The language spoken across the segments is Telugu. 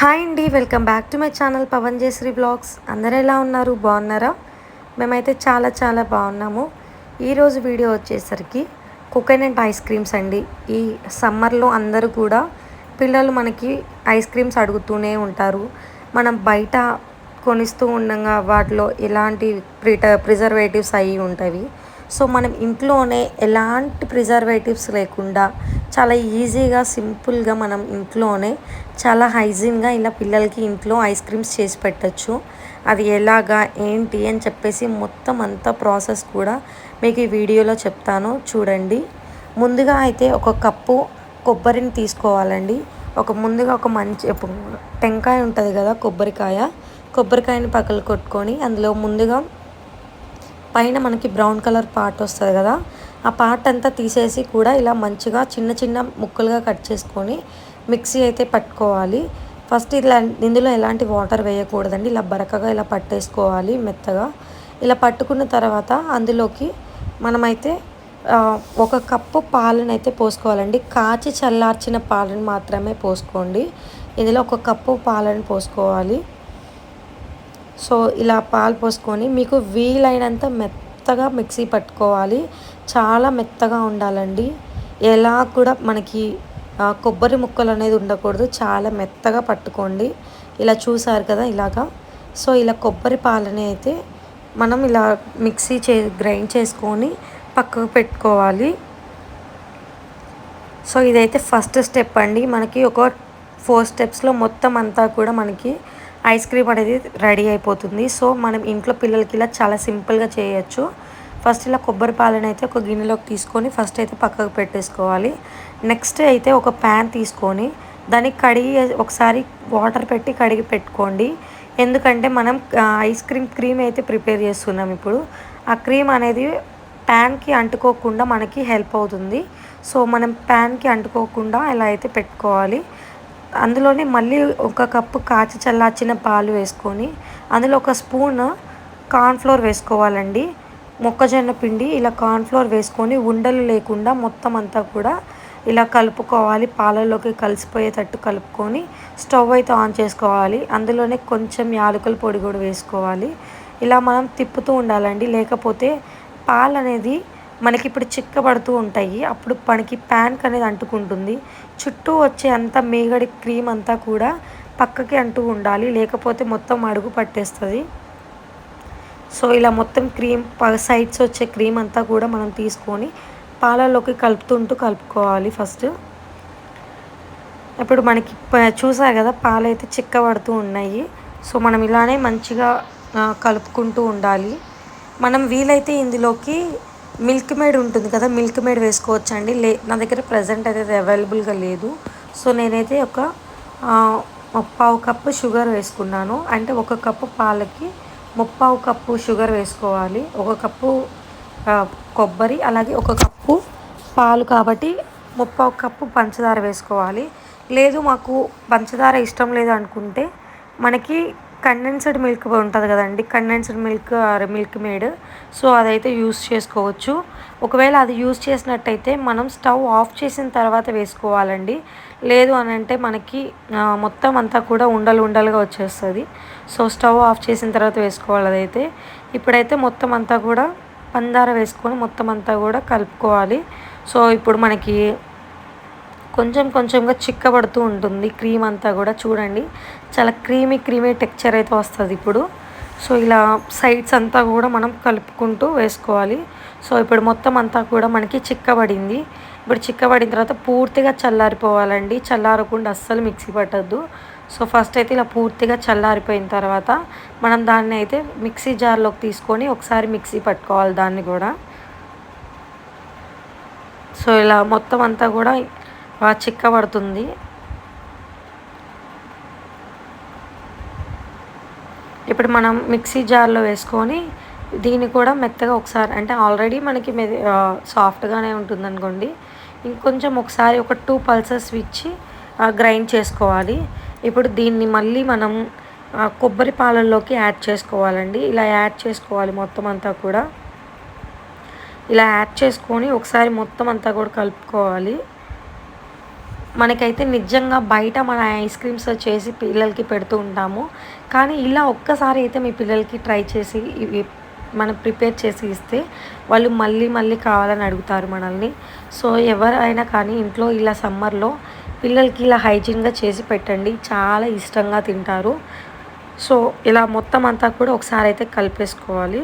హాయ్ అండి welcome back to my channel Pavan Jayasri blogs. అందరు ఎలా ఉన్నారు? బాగున్నారా? మేమైతే చాలా చాలా బాగున్నాము. ఈరోజు వీడియో వచ్చేసరికి కోకోనట్ ఐస్ క్రీమ్స్ అండి. ఈ సమ్మర్లో అందరూ కూడా పిల్లలు మనకి ఐస్ క్రీమ్స్ అడుగుతూనే ఉంటారు. మనం బయట కొనిస్తూ ఉండగా వాటిలో ఎలాంటి ప్రిట ప్రిజర్వేటివ్స్ అయ్యి ఉంటాయి. సో మనం ఇంట్లోనే ఎలాంటి ప్రిజర్వేటివ్స్ లేకుండా చాలా ఈజీగా సింపుల్గా మనం ఇంట్లోనే చాలా హైజీన్గా ఇలా పిల్లలకి ఇంట్లో ఐస్ క్రీమ్స్ చేసి పెట్టచ్చు. అది ఎలాగా ఏంటి అని చెప్పేసి మొత్తం అంతా ప్రాసెస్ కూడా మీకు ఈ వీడియోలో చెప్తాను. చూడండి. ముందుగా అయితే ఒక కప్పు కొబ్బరిని తీసుకోవాలండి. ఒక ముందుగా ఒక మంచి టెంకాయ ఉంటుంది కదా కొబ్బరికాయ. కొబ్బరికాయని పక్కలు కొట్టుకొని అందులో ముందుగా పైన మనకి బ్రౌన్ కలర్ పార్ట్ వస్తుంది కదా ఆ పార్ట్ అంతా తీసేసి కూడా ఇలా మంచిగా చిన్న చిన్న ముక్కలుగా కట్ చేసుకొని మిక్సీ అయితే పట్టుకోవాలి. ఫస్ట్ ఇలా ఇందులో ఎలాంటి వాటర్ వేయకూడదండి ఇలా బరకగా ఇలా పట్టేసుకోవాలి మెత్తగా. ఇలా పట్టుకున్న తర్వాత అందులోకి మనమైతే ఒక కప్పు పాలను అయితే పోసుకోవాలండి. కాచి చల్లార్చిన పాలను మాత్రమే పోసుకోండి. ఇందులో ఒక కప్పు పాలను పోసుకోవాలి. సో ఇలా పాలు పోసుకొని మీకు వీలైనంత మెత్తగా మిక్సీ పట్టుకోవాలి. చాలా మెత్తగా ఉండాలండి. ఎలా కూడా మనకి కొబ్బరి ముక్కలు అనేది ఉండకూడదు. చాలా మెత్తగా పట్టుకోండి. ఇలా చూసారు కదా ఇలాగా. సో ఇలా కొబ్బరి పాలని అయితే మనం ఇలా మిక్సీ చే గ్రైండ్ చేసుకొని పక్కకు పెట్టుకోవాలి. సో ఇదైతే ఫస్ట్ స్టెప్ అండి. మనకి ఒక ఫోర్ స్టెప్స్లో మొత్తం అంతా కూడా మనకి ఐస్ క్రీమ్ అనేది రెడీ అయిపోతుంది. సో మనం ఇంట్లో పిల్లలకి ఇలా చాలా సింపుల్గా చేయొచ్చు. ఫస్ట్ ఇలా కొబ్బరి పాలను అయితే ఒక గిన్నెలోకి తీసుకొని ఫస్ట్ అయితే పక్కకు పెట్టేసుకోవాలి. నెక్స్ట్ అయితే ఒక ప్యాన్ తీసుకొని దానికి కడిగి ఒకసారి వాటర్ పెట్టి కడిగి పెట్టుకోండి. ఎందుకంటే మనం ఐస్ క్రీమ్ క్రీమ్ అయితే ప్రిపేర్ చేస్తున్నాం ఇప్పుడు. ఆ క్రీమ్ అనేది ప్యాన్కి అంటుకోకుండా మనకి హెల్ప్ అవుతుంది. సో మనం ప్యాన్కి అంటుకోకుండా ఇలా అయితే పెట్టుకోవాలి. అందులోనే మళ్ళీ ఒక కప్పు కాచి చల్లార్చిన పాలు వేసుకొని అందులో ఒక స్పూన్ కార్న్ఫ్లోర్ వేసుకోవాలండి. మొక్కజొన్న పిండి ఇలా కార్న్ఫ్లోర్ వేసుకొని ఉండలు లేకుండా మొత్తం అంతా కూడా ఇలా కలుపుకోవాలి. పాలల్లోకి కలిసిపోయేటట్టు కలుపుకొని స్టవ్ అయితే ఆన్ చేసుకోవాలి. అందులోనే కొంచెం యాలకుల పొడి కూడా వేసుకోవాలి. ఇలా మనం తిప్పుతూ ఉండాలండి. లేకపోతే పాలు అనేది మనకి ఇప్పుడు చిక్కబడుతూ ఉంటాయి. అప్పుడు మనకి ప్యాన్క్ అనేది అంటుకుంటుంది. చుట్టూ వచ్చే అంత మేగడి క్రీమ్ అంతా కూడా పక్కకి అంటూ ఉండాలి. లేకపోతే మొత్తం అడుగు పట్టేస్తుంది. సో ఇలా మొత్తం క్రీమ్ సైడ్స్ వచ్చే క్రీమ్ అంతా కూడా మనం తీసుకొని పాలలోకి కలుపుతుంటూ కలుపుకోవాలి ఫస్ట్. ఇప్పుడు మనకి చూసా కదా పాలు అయితే చిక్కబడుతూ ఉన్నాయి. సో మనం ఇలానే మంచిగా కలుపుకుంటూ ఉండాలి. మనం వీలైతే ఇందులోకి మిల్క్ మేడ్ ఉంటుంది కదా మిల్క్ మేడ్ వేసుకోవచ్చు అండి లే నా దగ్గర ప్రజెంట్ అయితే అవైలబుల్గా లేదు. సో నేనైతే ఒక ముప్పావు కప్పు షుగర్ వేసుకున్నాను. అంటే ఒక కప్పు పాలకి ముప్పావు కప్పు షుగర్ వేసుకోవాలి. ఒక కప్పు కొబ్బరి అలాగే ఒక కప్పు పాలు కాబట్టి ముప్పావు కప్పు పంచదార వేసుకోవాలి. లేదు మాకు పంచదార ఇష్టం లేదు అనుకుంటే మనకి కండెన్స్డ్ మిల్క్ ఉంటుంది కదండి. Condensed milk milk made so అదైతే యూస్ చేసుకోవచ్చు. ఒకవేళ అది యూస్ చేసినట్టయితే మనం స్టవ్ ఆఫ్ చేసిన తర్వాత వేసుకోవాలండి. లేదు అని అంటే మనకి మొత్తం అంతా కూడా ఉండలు ఉండలుగా వచ్చేస్తుంది. సో స్టవ్ ఆఫ్ చేసిన తర్వాత వేసుకోవాలి అదైతే. ఇప్పుడైతే మొత్తం అంతా కూడా పందార వేసుకొని మొత్తం అంతా కూడా కలుపుకోవాలి. సో ఇప్పుడు మనకి కొంచెం కొంచెంగా చిక్కబడుతూ ఉంటుంది. క్రీమ్ అంతా కూడా చూడండి. చాలా క్రీమీ క్రీమీ టెక్చర్ అయితే వస్తుంది ఇప్పుడు. సో ఇలా సైడ్స్ అంతా కూడా మనం కలుపుకుంటూ వేసుకోవాలి. సో ఇప్పుడు మొత్తం అంతా కూడా మనకి చిక్కబడింది. ఇప్పుడు చిక్కబడిన తర్వాత పూర్తిగా చల్లారిపోవాలండి. చల్లారకుండా అస్సలు మిక్సీ పట్టద్దు. సో ఫస్ట్ అయితే ఇలా పూర్తిగా చల్లారిపోయిన తర్వాత మనం దాన్ని అయితే మిక్సీ జార్లోకి తీసుకొని ఒకసారి మిక్సీ పట్టుకోవాలి దాన్ని కూడా. సో ఇలా మొత్తం అంతా కూడా బాగా చిక్కబడుతుంది ఇప్పుడు మనం మిక్సీ జార్లో వేసుకొని దీన్ని కూడా మెత్తగా ఒకసారి అంటే ఆల్రెడీ మనకి సాఫ్ట్గానే ఉంటుంది అనుకోండి ఇంకొంచెం ఒకసారి ఒక టూ పల్సెస్ ఇచ్చి గ్రైండ్ చేసుకోవాలి. ఇప్పుడు దీన్ని మళ్ళీ మనం కొబ్బరి పాలల్లోకి యాడ్ చేసుకోవాలండి. ఇలా యాడ్ చేసుకోవాలి మొత్తం అంతా కూడా. ఇలా యాడ్ చేసుకొని ఒకసారి మొత్తం అంతా కూడా కలుపుకోవాలి. మనకైతే నిజంగా బయట మన ఐస్ క్రీమ్స్ చేసి పిల్లలకి పెడుతూ ఉంటాము. కానీ ఇలా ఒక్కసారి అయితే మీ పిల్లలకి ట్రై చేసి ఇవి మనం ప్రిపేర్ చేసి ఇస్తే వాళ్ళు మళ్ళీ మళ్ళీ కావాలని అడుగుతారు మనల్ని. సో ఎవరైనా కానీ ఇంట్లో ఇలా సమ్మర్లో పిల్లలకి ఇలా హైజీన్గా చేసి పెట్టండి. చాలా ఇష్టంగా తింటారు. సో ఇలా మొత్తం అంతా కూడా ఒకసారి అయితే కలిపేసుకోవాలి.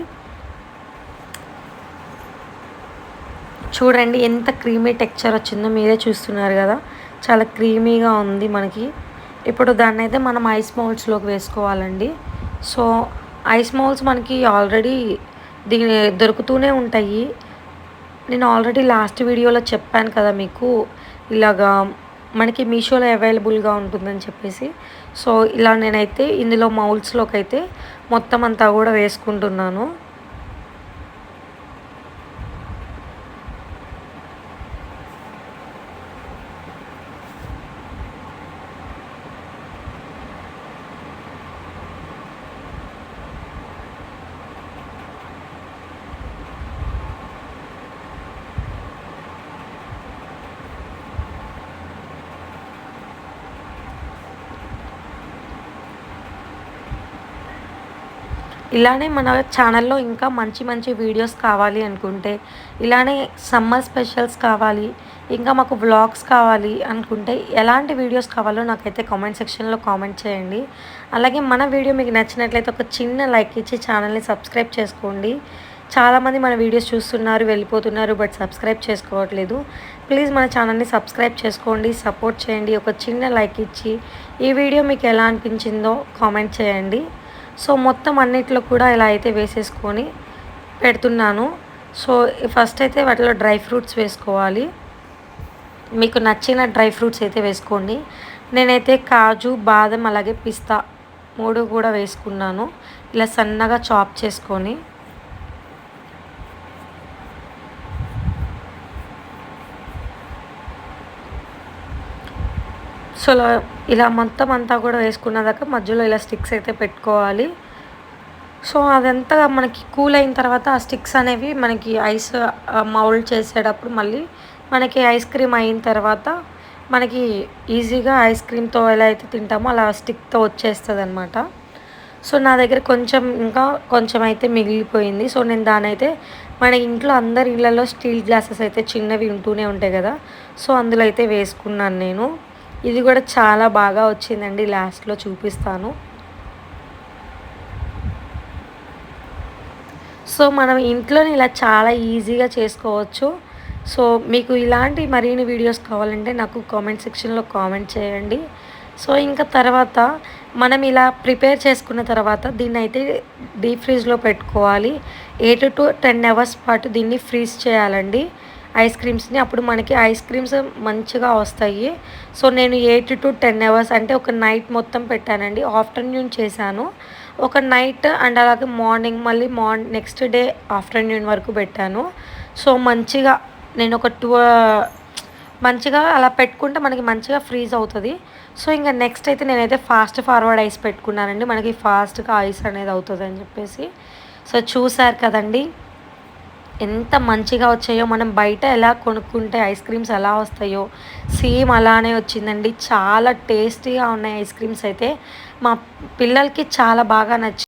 చూడండి ఎంత క్రీమీ టెక్చర్ వచ్చిందో మీరే చూస్తున్నారు కదా. చాలా క్రీమీగా ఉంది మనకి. ఇప్పుడు దాన్ని అయితే మనం ఐస్ మౌల్డ్స్లోకి వేసుకోవాలండి. సో ఐస్ మౌల్డ్స్ మనకి ఆల్రెడీ దీని దొరుకుతూనే ఉంటాయి. నేను ఆల్రెడీ లాస్ట్ వీడియోలో చెప్పాను కదా మీకు ఇలాగా మనకి మీషోలో అవైలబుల్గా ఉంటుందని చెప్పేసి. సో ఇలా నేనైతే ఇందులో మౌల్స్లోకి అయితే మొత్తం అంతా కూడా వేసుకుంటున్నాను. ఇలానే మన ఛానల్లో ఇంకా మంచి మంచి వీడియోస్ కావాలి అనుకుంటే ఇలానే సమ్మర్ స్పెషల్స్ కావాలి ఇంకా మాకు వ్లాగ్స్ కావాలి అనుకుంటే ఎలాంటి వీడియోస్ కావాలో నాకైతే కామెంట్ సెక్షన్లో కామెంట్ చేయండి. అలాగే మన వీడియో మీకు నచ్చినట్లయితే ఒక చిన్న లైక్ ఇచ్చి ఛానల్ని సబ్స్క్రైబ్ చేసుకోండి. చాలామంది మన వీడియోస్ చూస్తున్నారు వెళ్ళిపోతున్నారు బట్ సబ్స్క్రైబ్ చేసుకోవట్లేదు. ప్లీజ్ మన ఛానల్ని సబ్స్క్రైబ్ చేసుకోండి సపోర్ట్ చేయండి. ఒక చిన్న లైక్ ఇచ్చి ఈ వీడియో మీకు ఎలా అనిపించిందో కామెంట్ చేయండి. సో మొత్తం అన్నిట్లో కూడా ఇలా అయితే వేసేసుకొని పెడుతున్నాను. సో ఫస్ట్ అయితే వాటిలో డ్రై ఫ్రూట్స్ వేసుకోవాలి. మీకు నచ్చిన డ్రై ఫ్రూట్స్ అయితే వేసుకోండి. నేనైతే కాజు బాదం అలాగే పిస్తా మూడు కూడా వేసుకున్నాను. ఇలా సన్నగా చాప్ చేసుకొని సో ఇలా ఇలా మొత్తం అంతా కూడా వేసుకున్న దాకా మధ్యలో ఇలా స్టిక్స్ అయితే పెట్టుకోవాలి. సో అదంతా మనకి కూల్ అయిన తర్వాత ఆ స్టిక్స్ అనేవి మనకి ఐస్ మౌల్డ్ చేసేటప్పుడు మళ్ళీ మనకి ఐస్ క్రీమ్ అయిన తర్వాత మనకి ఈజీగా ఐస్ క్రీమ్తో ఎలా అయితే తింటామో అలా స్టిక్తో వచ్చేస్తుంది అనమాట సో నా దగ్గర కొంచెం ఇంకా కొంచెం అయితే మిగిలిపోయింది. సో నేను దాని అయితే మన ఇంట్లో అందరి ఇళ్ళలో స్టీల్ గ్లాసెస్ అయితే చిన్నవి ఉంటూనే ఉంటాయి కదా. సో అందులో అయితే వేసుకున్నాను నేను. ఇది కూడా చాలా బాగా వచ్చిందండి లాస్ట్లో చూపిస్తాను. సో మనం ఇంట్లోనే ఇలా చాలా ఈజీగా చేసుకోవచ్చు. సో మీకు ఇలాంటి మరిన్ని వీడియోస్ కావాలంటే నాకు కామెంట్ సెక్షన్లో కామెంట్ చేయండి. సో ఇంకా తర్వాత మనం ఇలా ప్రిపేర్ చేసుకున్న తర్వాత దీన్ని అయితే డీప్ ఫ్రీజ్లో పెట్టుకోవాలి. ఎయిట్ టు టెన్ అవర్స్ పాటు దీన్ని ఫ్రీజ్ చేయాలండి. ఐస్ క్రీమ్స్ని. అప్పుడు మనకి ఐస్ క్రీమ్స్ మంచిగా వస్తాయి. సో నేను ఎయిట్ టు టెన్ అవర్స్ అంటే ఒక నైట్ మొత్తం పెట్టానండి. ఆఫ్టర్నూన్ చేశాను. ఒక నైట్ అండ్ అలాగే మార్నింగ్ మళ్ళీ మార్ నెక్స్ట్ డే ఆఫ్టర్నూన్ వరకు పెట్టాను. సో మంచిగా నేను ఒక టూ మంచిగా అలా పెట్టుకుంటే మనకి మంచిగా ఫ్రీజ్ అవుతుంది. సో ఇంకా నెక్స్ట్ అయితే నేనైతే ఫాస్ట్ ఫార్వర్డ్ ఐస్ పెట్టుకున్నానండి. మనకి ఫాస్ట్గా ఐస్ అనేది అవుతుంది అని చెప్పేసి. సో చూసారు కదండి. ఎంత మంచిగా వచ్చాయో మనం బయట ఎలా కొనుక్కుంటే ఐస్ క్రీమ్స్ ఎలా వస్తాయో సేమ్ అలానే వచ్చిందండి. చాలా టేస్టీగా ఉన్నాయి ఐస్ క్రీమ్స్ అయితే. మా పిల్లలకి చాలా బాగా నచ్చి